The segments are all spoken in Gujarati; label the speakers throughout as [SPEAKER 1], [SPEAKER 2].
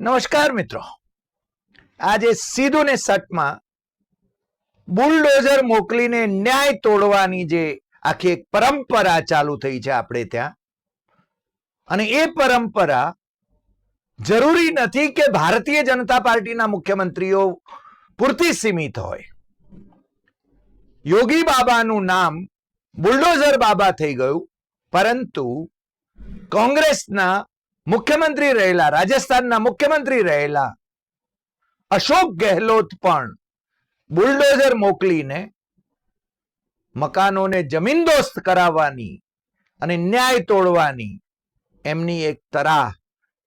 [SPEAKER 1] નમસ્કાર મિત્રો. આજે સીધું ને સટમાં બુલડોઝર મોકલીને ન્યાય તોડવાની જે આખી એક પરંપરા ચાલુ થઈ છે આપણે ત્યાં. અને એ પરંપરા જરૂરી નથી કે ભારતીય જનતા પાર્ટીના મુખ્યમંત્રીઓ પૂરતી સીમિત હોય. યોગી બાબાનું નામ બુલડોઝર બાબા થઈ ગયું, પરંતુ કોંગ્રેસના મુખ્યમંત્રી રહેલા, રાજસ્થાનના મુખ્યમંત્રી રહેલા, અશોક ગેહલોત પણ બુલડોઝર મોકલીને મકાનોને જમીનદોસ્ત કરાવવાની અને ન્યાય તોડવાની એમની એક તરાહ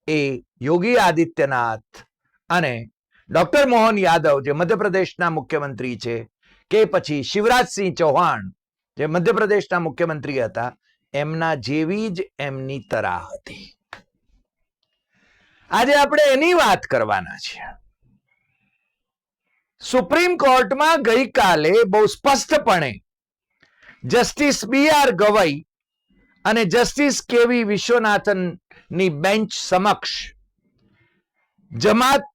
[SPEAKER 1] એ યોગી આદિત્યનાથ અને ડોક્ટર મોહન યાદવ, જે મધ્યપ્રદેશના મુખ્યમંત્રી છે, કે પછી શિવરાજસિંહ ચૌહાણ, જે મધ્યપ્રદેશના મુખ્યમંત્રી હતા, એમના જેવી જ એમની તરાહ હતી. આજે આપણે એની વાત કરવાના છીએ. સુપ્રીમ કોર્ટમાં ગઈકાલે બહુ સ્પષ્ટપણે જસ્ટિસ બી આર ગવઈ અને જસ્ટિસ કેવી વિશ્વનાથનની બેન્ચ સમક્ષ જમાત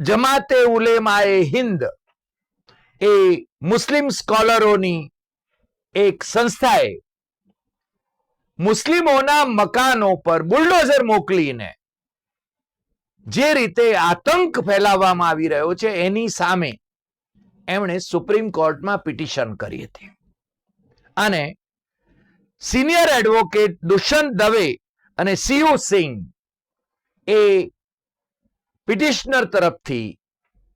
[SPEAKER 1] જમાતે ઉલેમાએ હિન્દ એ મુસ્લિમ સ્કોલરોની એક સંસ્થાએ મુસ્લિમોના મકાનો પર બુલડોઝર મોકલીને જે રીતે આતંક ફેલાવવામાં આવી રહ્યો છે, એની સામે એમણે સુપ્રીમ કોર્ટમાં પિટિશન કરી હતી. અને સિનિયર એડવોકેટ દુષ્યંત દવે અને સીયુ સિંહ એ પિટિશનર તરફથી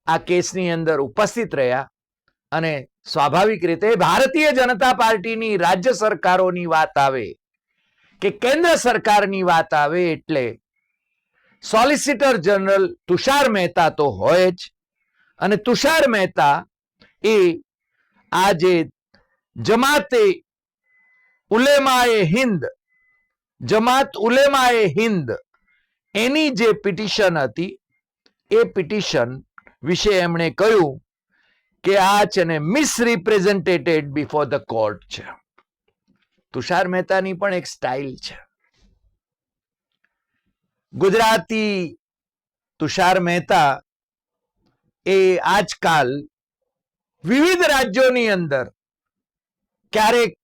[SPEAKER 1] આ કેસની અંદર ઉપસ્થિત રહ્યા અને સ્વાભાવિક રીતે ભારતીય જનતા પાર્ટીની રાજ્ય સરકારોની વાત આવે કે કેન્દ્ર સરકારની વાત આવે એટલે સોલિસિટર જનરલ તુષાર મહેતા તો હોય જ. અને તુષાર મહેતા એ આજે જમાતે ઉલેમાએ હિન્દ, જમાત ઉલેમાએ હિન્દ એની જે પિટિશન હતી, એ પિટિશન વિશે એમણે કહ્યું કે આ છે ને મિસરિપ્રેઝન્ટેટેડ બિફોર ધ કોર્ટ છે. તુષાર મહેતાની પણ એક સ્ટાઇલ છે. ગુજરાતી તુષાર મહેતા એ આજકાલ વિવિધ રાજ્યોની અંદર ક્યારેક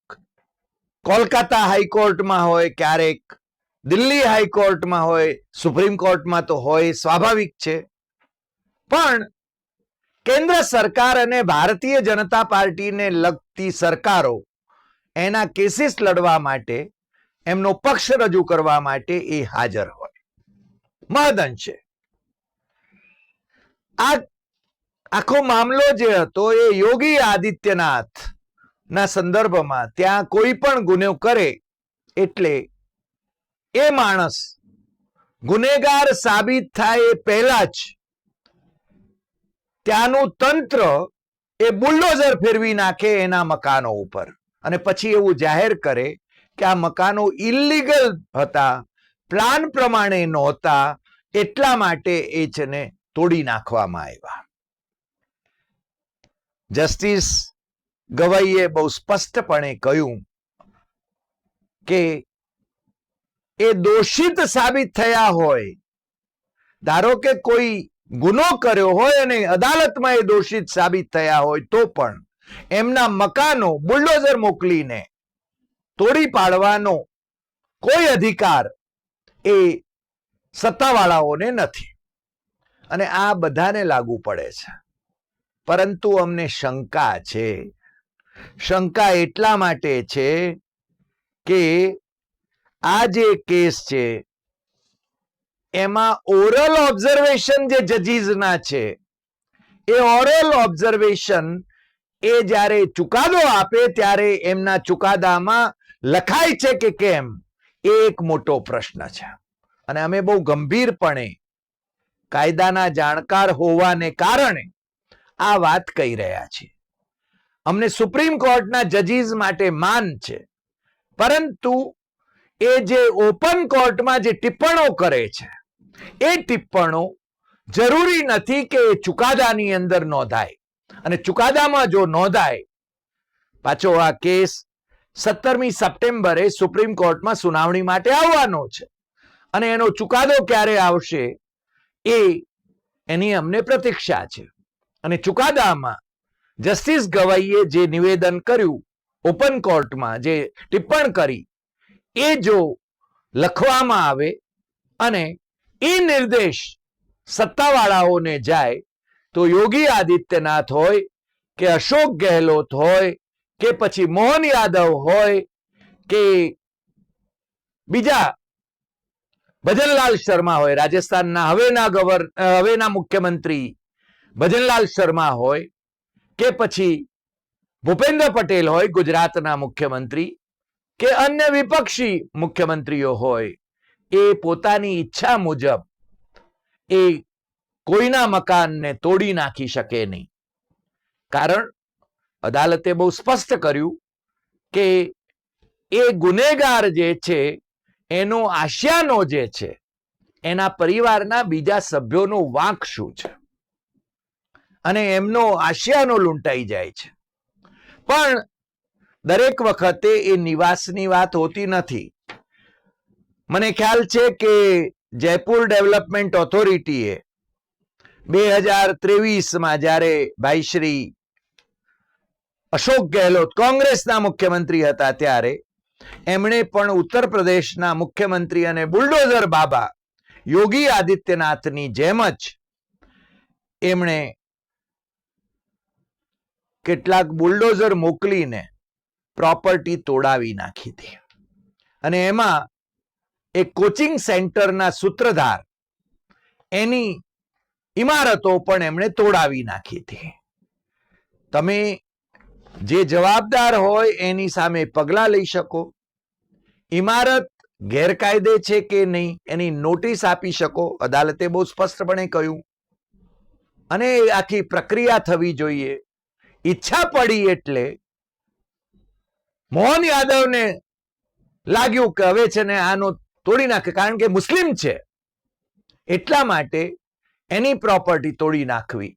[SPEAKER 1] કોલકાતા હાઈકોર્ટમાં હોય, ક્યારેક દિલ્હી હાઈકોર્ટમાં હોય, સુપ્રીમ કોર્ટમાં તો હોય, સ્વાભાવિક છે. પણ કેન્દ્ર સરકાર અને ભારતીય જનતા પાર્ટીને લગતી સરકારો એના કેસીસ લડવા માટે, એમનો પક્ષ રજૂ કરવા માટે એ હાજર હોય મહદઅંશે આ આખો મામલો જે હતો એ યોગી આદિત્યનાથ ના સંદર્ભમાં ત્યાં કોઈ પણ ગુનો કરે એટલે એ માણસ ગુનેગાર સાબિત થાય એ પહેલા જ ત્યાંનું તંત્ર એ બુલડોઝર ફેરવી નાખે એના મકાનો ઉપર. અને પછી એવું જાહેર કરે કે આ મકાનો ઇલીગલ હતા પ્લાન પ્રમાણે નહોતા એટલા માટે એ છે ને તોડી નાખવામાં આવ્યા. જસ્ટિસ ગવાઈએ બહુ સ્પષ્ટપણે કહ્યું કે એ દોષિત સાબિત થયા હોય. ધારો કે કોઈ ગુનો કર્યો હોય અને અદાલતમાં એ દોષિત સાબિત થયા હોય તો પણ એમના મકાનો બુલડોઝર મોકલીને તોડી પાડવાનો કોઈ અધિકાર એ સત્તાવાળાઓને નથી. અને આ બધાને લાગુ પડે છે. પરંતુ અમને શંકા છે. શંકા એટલા માટે છે કે આ જે કેસ છે, એમાં ઓરલ ઓબ્ઝર્વેશન જે જજીસના છે, એ ઓરલ ઓબ્ઝર્વેશન એ જ્યારે ચુકાદો આપે ત્યારે એમના ચુકાદામાં લખાય છે કે કેમ? એક મોટો પ્રશ્ન છે. અને અમે બહુ ગંભીરપણે કાયદાના જાણકાર હોવાને કારણે આ વાત કહી રહ્યા છીએ. અમને સુપ્રીમ કોર્ટના જજીસ માટે માન છે. પરંતુ એ જે ઓપન કોર્ટમાં જે ટિપ્પણો કરે છે, એ ટિપ્પણો જરૂરી નથી કે એ ચુકાદાની અંદર નોંધાય. અને ચુકાદામાં જો નોંધાય, પાછો આ કેસ સત્તરમી સપ્ટેમ્બરે સુપ્રીમ કોર્ટમાં સુનાવણી માટે આવવાનો છે. અને એનો ચુકાદો ક્યારે આવશે એ એની અમને પ્રતીક્ષા છે. અને ચુકાદામાં જસ્ટિસ ગવાઈએ જે નિવેદન કર્યું ઓપન કોર્ટમાં જે ટિપ્પણ કરી, એ જો લખવામાં આવે અને એ નિર્દેશ સત્તાવાળાઓને જાય, તો યોગી આદિત્યનાથ હોય કે અશોક ગેહલોત હોય કે પછી મોહન યાદવ હોય કે બીજા ભજનલાલ શર્મા હોય, રાજસ્થાનના હવેના ગવર્ન હવેના મુખ્યમંત્રી ભજનલાલ શર્મા હોય કે પછી ભૂપેન્દ્ર પટેલ હોય, ગુજરાતના મુખ્યમંત્રી કે અન્ય વિપક્ષી મુખ્યમંત્રીઓ હોય, એ પોતાની ઈચ્છા મુજબ એ કોઈના મકાનને તોડી નાખી શકે નહીં. કારણ અદાલતે બહુ સ્પષ્ટ કર્યું કે એ ગુનેગાર જે છે, એનો આશિયાનો જે છે, એના પરિવારના બીજા સભ્યોનો વાંક શું છે? અને એમનો આશિયાનો લૂંટાઈ જાય છે. પણ દરેક વખતે એ નિવાસની વાત હોતી નથી. મને ખ્યાલ છે કે જયપુર ડેવલપમેન્ટ ઓથોરિટીએ બે હજાર ત્રેવીસમાં જ્યારે ભાઈ શ્રી અશોક ગેહલોત કોંગ્રેસના મુખ્યમંત્રી હતા ત્યારે. એમણે પણ ઉત્તર પ્રદેશના મુખ્યમંત્રી અને બુલડોઝર બાબા યોગી આદિત્યનાથની જેમ જ એમણે કેટલાક બુલડોઝર મોકલીને પ્રોપર્ટી તોડાવી નાખી હતી. અને એમાં એક કોચિંગ સેન્ટરના સૂત્રધાર એની ઇમારતો પણ એમણે તોડાવી નાખી હતી. તમે જે જવાબદાર હોય એની સામે પગલા લઈ શકો. ઇમારત ગેરકાયદે છે કે નહીં એની નોટિસ આપી શકો. અદાલતે બહુ સ્પષ્ટપણે કહ્યું. અને આખી પ્રક્રિયા થવી જોઈએ. ઈચ્છા પડી એટલે મોહન યાદવને લાગ્યું કે હવે છે ને આનો તોડી નાખે. કારણ કે મુસ્લિમ છે. એટલા માટે એની પ્રોપર્ટી તોડી નાખવી.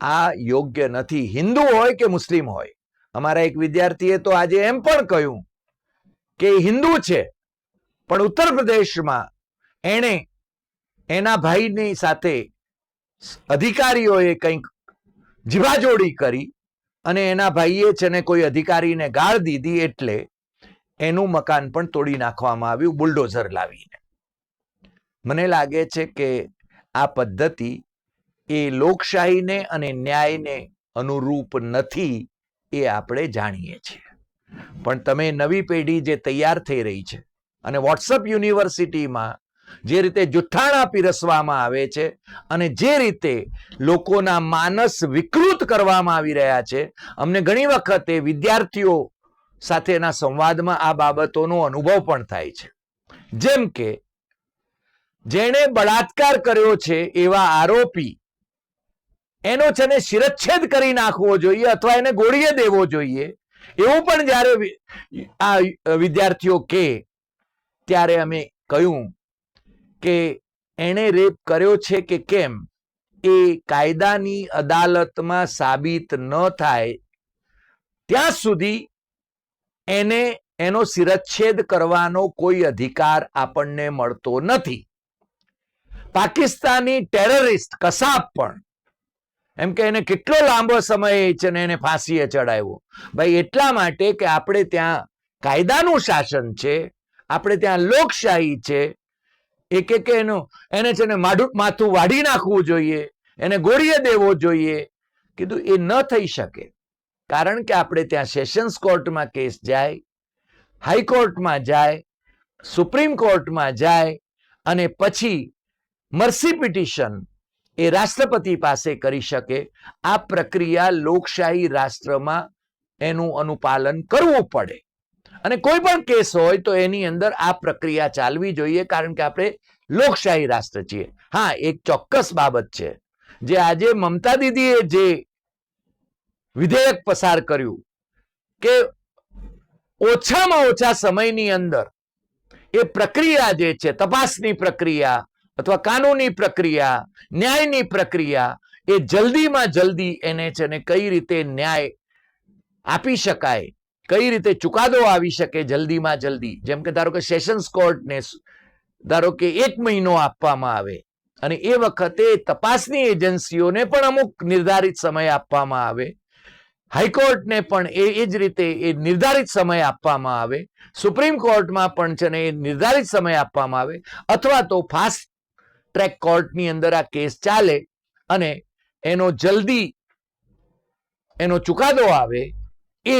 [SPEAKER 1] આ યોગ્ય નથી. હિન્દુ હોય કે મુસ્લિમ હોય? અમારા એક વિદ્યાર્થીએ તો આજે એમ પણ કહ્યું કે હિન્દુ છે, પણ ઉત્તર પ્રદેશમાં એણે એના ભાઈની સાથે અધિકારીઓએ કંઈક જીવાજોડી કરી અને એના ભાઈએ છે ને કોઈ અધિકારીને ગાળ દીધી એટલે એનું મકાન પણ તોડી નાખવામાં આવ્યું બુલડોઝર લાવીને. મને લાગે છે કે આ પદ્ધતિ એ લોકશાહીને અને ન્યાયને અનુરૂપ નથી એ આપણે જાણીએ છીએ. પણ તમે નવી પેઢી જે તૈયાર થઈ રહી છે અને વોટ્સઅપ યુનિવર્સિટીમાં જે રીતે જુઠ્ઠાણા પીરસવામાં આવે છે અને જે રીતે લોકોના માનસ વિકૃત કરવામાં આવી રહ્યા છે, અમને ઘણી વખતે વિદ્યાર્થીઓ સાથેના સંવાદમાં આ બાબતોનો અનુભવ પણ થાય છે. જેમ કે, જેણે બળાત્કાર કર્યો છે એવા આરોપી એનો છે ને શિરચ્છેદ કરી નાખવો જોઈએ અથવા એને ગોળીએ દેવો જોઈએ. એવું પણ જ્યારે આ વિદ્યાર્થીઓ કે, ત્યારે અમે કહ્યું કે એણે રેપ કર્યો છે કે કેમ? એ કાયદાની અદાલતમાં સાબિત ન થાય. ત્યાં સુધી એને એનો શિરચ્છેદ કરવાનો કોઈ અધિકાર આપણને મળતો નથી. પાકિસ્તાની ટેરરિસ્ટ કસાબ પણ એમ કે એને કેટલો લાંબો સમય છે ને એને ફાંસીએ ચડાવ્યો. ભાઈ, એટલા માટે કે આપણે ત્યાં કાયદાનું શાસન છે, આપણે ત્યાં લોકશાહી છે, એક કે કે એનું, એને છે ને માઢું, માથું વાઢી નાખવું જોઈએ, એને ગોળીએ દેવો જોઈએ. કીધું, એ ન થઈ શકે. કારણ કે આપણે ત્યાં સેશન્સ કોર્ટમાં કેસ જાય હાઈકોર્ટમાં જાય, સુપ્રીમ કોર્ટમાં જાય, અને પછી મર્સી પિટિશન એ રાષ્ટ્રપતિ પાસે કરી શકે, આ પ્રક્રિયા લોકશાહી રાષ્ટ્રમાં એનું અનુપાલન કરવું પડે. અને કોઈ પણ કેસ હોય તો એની અંદર આ પ્રક્રિયા ચાલવી જોઈએ, કારણ કે આપણે લોકશાહી રાષ્ટ્ર છીએ. હા, એક ચોક્કસ બાબત છે. જે આજે મમતા દીદીએ જે વિધેયક પસાર કર્યું કે ઓછામાં ઓછા સમયની અંદર એ પ્રક્રિયા જે છે, તપાસની પ્રક્રિયા અથવા કાનૂની પ્રક્રિયા, ન્યાયની પ્રક્રિયા, એ જલ્દીમાં જલ્દી એને છે ને કઈ રીતે ન્યાય આપી શકાય, કઈ રીતે ચુકાદો આવી શકે જલ્દીમાં જલ્દી? જેમ કે ધારો કે સેશન્સ કોર્ટને ધારો કે એક મહિનો આપવામાં આવે અને એ વખતે તપાસની એજન્સીઓને પણ અમુક નિર્ધારિત સમય આપવામાં આવે, હાઈકોર્ટને પણ એ જ રીતે એ નિર્ધારિત સમય આપવામાં આવે, સુપ્રીમ કોર્ટમાં પણ છે ને એ નિર્ધારિત સમય આપવામાં આવે, અથવા તો ફાસ્ટ ટ્રેક કોર્ટની અંદર આ કેસ ચાલે અને એનો જલ્દી એનો ચુકાદો આવે એ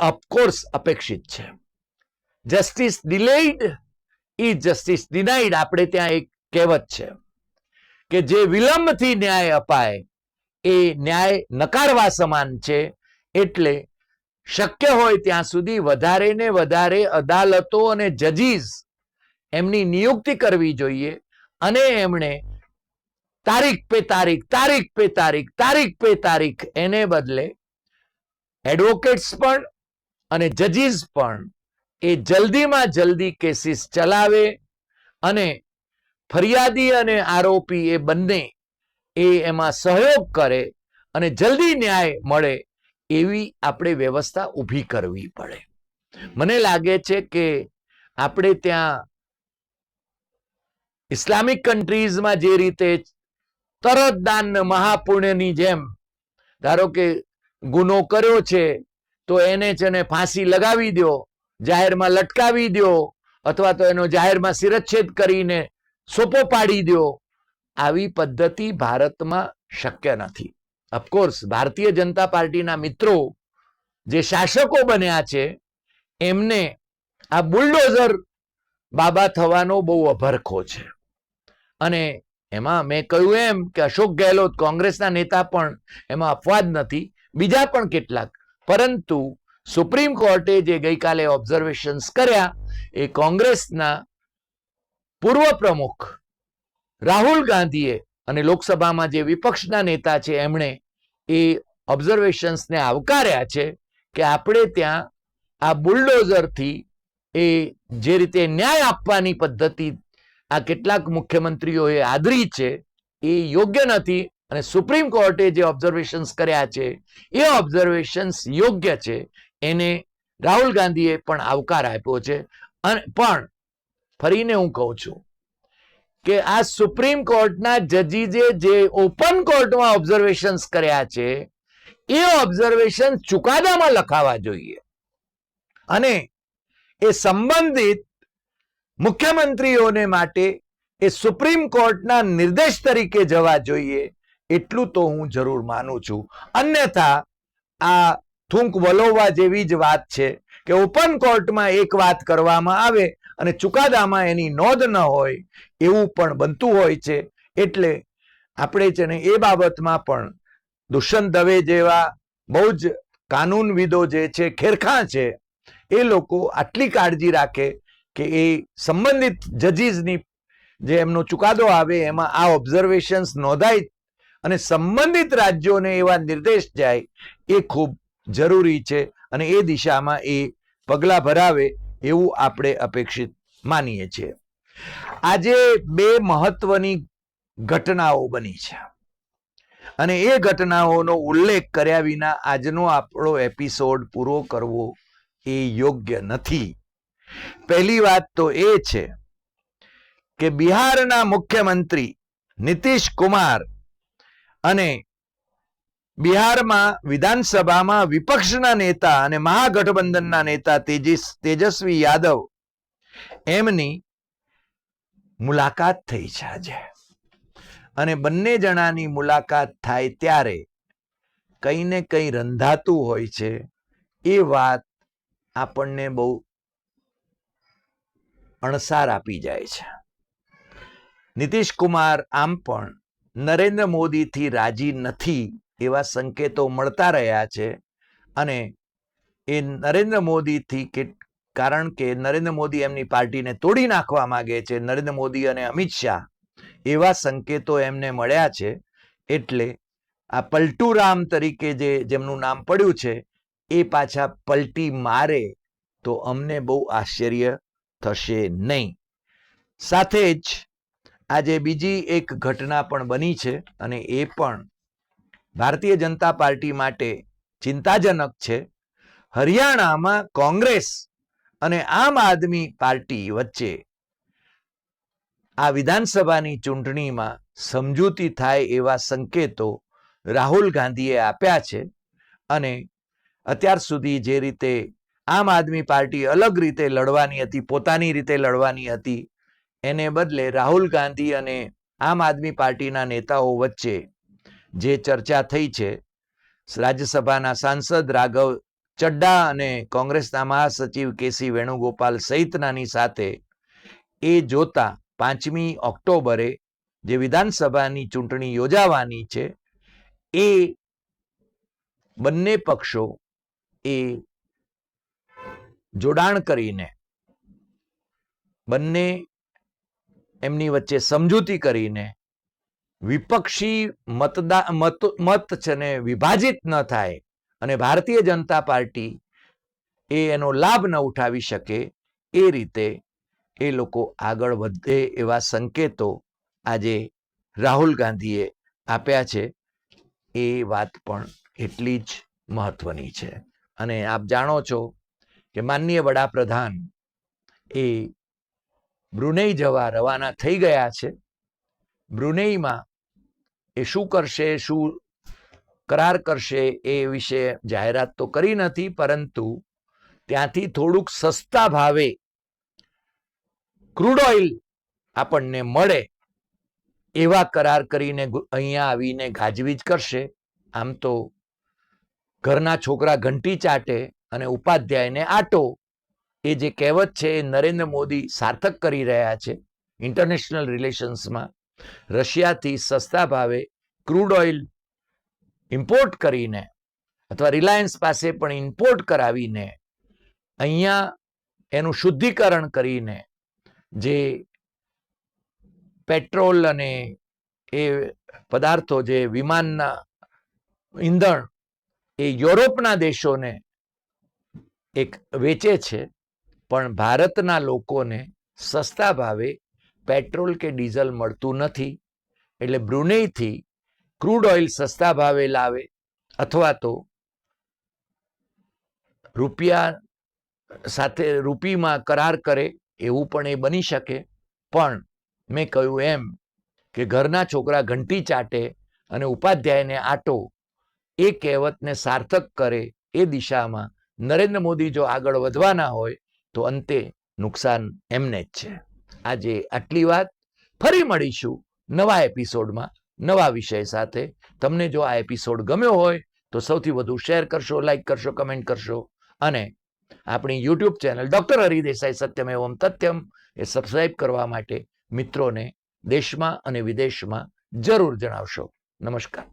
[SPEAKER 1] ઓફકોર્સ અપેક્ષિત છે. Justice delayed is justice denied આપણે ત્યાં એક કહેવત છે કે જે વિલંબથી ન્યાય અપાય એ ન્યાય નકારવા સમાન છે એટલે શક્ય હોય ત્યાં સુધી વધારે ને વધારે અદાલતો અને જજીસ એમની નિયુક્તિ કરવી જોઈએ અને એમણે તારીખ પે તારીખ તારીખ પે તારીખ તારીખ પે તારીખ, એને બદલે એડવોકેટ્સ પણ અને જજીસ પણ એ જલ્દીમાં જલ્દી કેસીસ ચલાવે અને ફરિયાદી અને આરોપી એ બંને એ એમાં સહયોગ કરે અને જલ્દી ન્યાય મળે એવી આપણે વ્યવસ્થા ઊભી કરવી પડે. મને લાગે છે કે આપણે ત્યાં ઇસ્લામિક કન્ટ્રીઝમાં જે રીતે તરત દાન મહાપુણ્યની જેમ ધારો કે ગુનો કર્યો છે, તો એને છે ને ફાંસી લગાવી દો, જાહેરમાં લટકાવી દો, અથવા તો એનો જાહેરમાં શિરચ્છેદ કરીને સોપો પાડી દો, આવી પદ્ધતિ ભારતમાં શક્ય નથી. ઓફકોર્સ ભારતીય જનતા પાર્ટીના મિત્રો જે શાસકો બન્યા છે, એમને આ બુલડોઝર બાબા થવાનો બહુ અભરખો છે. અને એમાં મેં કહ્યું એમ કે અશોક ગેહલોત કોંગ્રેસના નેતા પણ એમાં અપવાદ નથી, બીજા પણ કેટલાક. પરંતુ સુપ્રીમ કોર્ટે જે ગઈકાલે ઓબ્ઝર્વેશન્સ કર્યા, એ કોંગ્રેસના પૂર્વ પ્રમુખ રાહુલ ગાંધીએ અને લોકસભામાં જે વિપક્ષના નેતા છે એમણે, એ ઓબ્ઝર્વેશન્સને આવકાર્યા છે કે આપણે ત્યાં આ બુલડોઝરથી એ જે રીતે ન્યાય આપવાની પદ્ધતિ આ કેટલાક મુખ્યમંત્રીઓએ આદરી છે, એ યોગ્ય નથી અને સુપ્રીમ કોર્ટે જે ઓબ્ઝર્વેશન્સ કર્યા છે, એ ઓબ્ઝર્વેશન્સ યોગ્ય છે, એને રાહુલ ગાંધીએ પણ આવકાર આપ્યો છે. અને પણ ફરીને હું કહું છું કે આ સુપ્રીમ કોર્ટના જજીજે જે ઓપન કોર્ટમાં ઓબ્ઝર્વેશન્સ કર્યા છે, એ ઓબ્ઝર્વેશન ચુકાદામાં લખાવા જોઈએ. અને એ સંબંધિત મુખ્યમંત્રીઓને માટે એ સુપ્રીમ કોર્ટના નિર્દેશ તરીકે જવા જોઈએ, એટલું તો હું જરૂર માનું છું. અન્યથા, આ થૂંક વલોવા જેવી જ વાત છે કે ઓપન કોર્ટમાં એક વાત કરવામાં આવે અને ચુકાદામાં એની નોંધ ન હોય, એવું પણ બનતું હોય છે. એટલે આપણે છે ને એ બાબતમાં પણ દુષ્યંત દવે જેવા બહુ જ કાનૂનવિદો જે છે, ખેરખા છે, એ લોકો આટલી કાળજી રાખે કે એ સંબંધિત જજીસની જે એમનો ચુકાદો આવે, એમાં આ ઓબ્ઝર્વેશન્સ નોંધાય અને સંબંધિત રાજ્યોને એવા નિર્દેશ જાય, એ ખૂબ જરૂરી છે અને એ દિશામાં એ પગલાં ભરાવે એવું આપણે અપેક્ષિત માનીએ છીએ. આજે બે મહત્વની ઘટનાઓ બની છે. અને એ ઘટનાઓનો ઉલ્લેખ કર્યા વિના આજનો આપણો એપિસોડ પૂરો કરવો એ યોગ્ય નથી. પહેલી વાત તો એ છે કે બિહારના મુખ્યમંત્રી નીતિશ કુમાર અને બિહારમાં વિધાનસભામાં વિપક્ષના નેતા અને મહાગઠબંધનના નેતા તેજસ તેજસ્વી યાદવ એમની મુલાકાત થઈ છે આજે. અને બંને જણાની મુલાકાત થાય ત્યારે કંઈ ને કંઈ રંધાતું હોય છે એ વાત આપણને બહુ અણસાર આપી જાય છે. નીતિશ કુમાર આમ પણ નરેન્દ્ર મોદીથી રાજી નથી એવા સંકેતો મળતા રહ્યા છે અને એ નરેન્દ્ર મોદીથી કે, કારણ કે નરેન્દ્ર મોદી એમની પાર્ટીને તોડી નાખવા માંગે છે, નરેન્દ્ર મોદી અને અમિત શાહ એવા સંકેતો એમને મળ્યા છે એટલે આ પલટુરામ તરીકે જે જેમનું નામ પડ્યું છે એ પાછા પલટી મારે તો અમને બહુ આશ્ચર્ય થશે નહીં. સાથે જ આજે બીજી એક ઘટના પણ બની છે અને એ પણ ભારતીય જનતા પાર્ટી માટે ચિંતાજનક છે. હરિયાણામાં કોંગ્રેસ અને આમ આદમી પાર્ટી વચ્ચે આ વિધાનસભાની ચૂંટણીમાં સમજૂતી થાય એવા સંકેતો રાહુલ ગાંધીએ આપ્યા છે અને અત્યાર સુધી જે રીતે આમ આદમી પાર્ટી અલગ રીતે લડવાની હતી, પોતાની રીતે લડવાની હતી. એને બદલે રાહુલ ગાંધી અને આમ આદમી પાર્ટીના નેતાઓ વચ્ચે જે ચર્ચા થઈ છે, રાજ્યસભાના સાંસદ રાઘવ ચડ્ડા અને કોંગ્રેસના મહાસચિવ કેસી વેણુગોપાલ સહિતનાની સાથે એ જોતા પાંચમી ઓક્ટોબરે જે વિધાનસભાની ચૂંટણી યોજાવાની છે, એ બંને પક્ષો એ જોડાણ કરીને બંને એમની વચ્ચે સમજૂતી કરીને વિપક્ષી મતદા, મત મત છે ને વિભાજિત ન થાય અને ભારતીય જનતા પાર્ટી એ એનો લાભ ન ઉઠાવી શકે એ રીતે એ લોકો આગળ વધે એવા સંકેતો આજે રાહુલ ગાંધીએ આપ્યા છે. એ વાત પણ એટલી જ મહત્વની છે. અને આપ જાણો છો કે માનનીય વડાપ્રધાન એ બ્રુનેઈ જવા રવાના થઈ ગયા છે. બ્રુનેઈમાં એ શું કરશે, શું કરાર કરશે એ વિશે જાહેરાત તો કરી નથી, પરંતુ ત્યાંથી થોડુંક સસ્તા ભાવે ક્રૂડ ઓઇલ આપણને મળે એવા કરાર કરીને અહીંયા આવીને ગાજવીજ કરશે. આમ તો ઘરના છોકરા ઘંટી ચાટે અને ઉપાધ્યાયને આટો. એ જે કહેવત છે એ નરેન્દ્ર મોદી સાર્થક કરી રહ્યા છે ઇન્ટરનેશનલ રિલેશન્સમાં રશિયાથી સસ્તા ભાવે ક્રૂડ ઓઇલ ઇમ્પોર્ટ કરીને અથવા રિલાયન્સ પાસે પણ ઇમ્પોર્ટ કરાવીને અહીંયા એનું શુદ્ધિકરણ કરીને જે પેટ્રોલ અને એ પદાર્થો જે વિમાનના ઈંધણ એ યુરોપના દેશોને એક વેચે છે, પણ ભારતના લોકોને સસ્તા ભાવે પેટ્રોલ કે ડીઝલ મળતું નથી. એટલે બ્રુનેઈથી ક્રૂડ ઓઇલ સસ્તા ભાવે લાવે અથવા તો રૂપિયા સાથે, રૂપીમાં કરાર કરે એવું પણ એ બની શકે. પણ મેં કહ્યું એમ કે ઘરના છોકરા ઘંટી ચાટે અને ઉપાધ્યાયને આટો, એ કહેવતને સાર્થક કરે એ દિશામાં નરેન્દ્ર મોદી જો આગળ વધવાના હોય, તો અંતે નુકસાન એમને જ છે. આજે આટલી વાત. ફરી મળીશું નવા એપિસોડમાં, નવા વિષય સાથે. તમને જો આ એપિસોડ ગમ્યો હોય, તો સૌથી વધુ શેર કરશો, લાઈક કરશો, કમેન્ટ કરશો. અને આપણી યુટ્યુબ ચેનલ ડૉક્ટર હરિદેસાઈ સત્યમ એવમ તથ્યમ એ સબસ્ક્રાઈબ કરવા માટે મિત્રોને દેશમાં અને વિદેશમાં જરૂર જણાવશો. નમસ્કાર.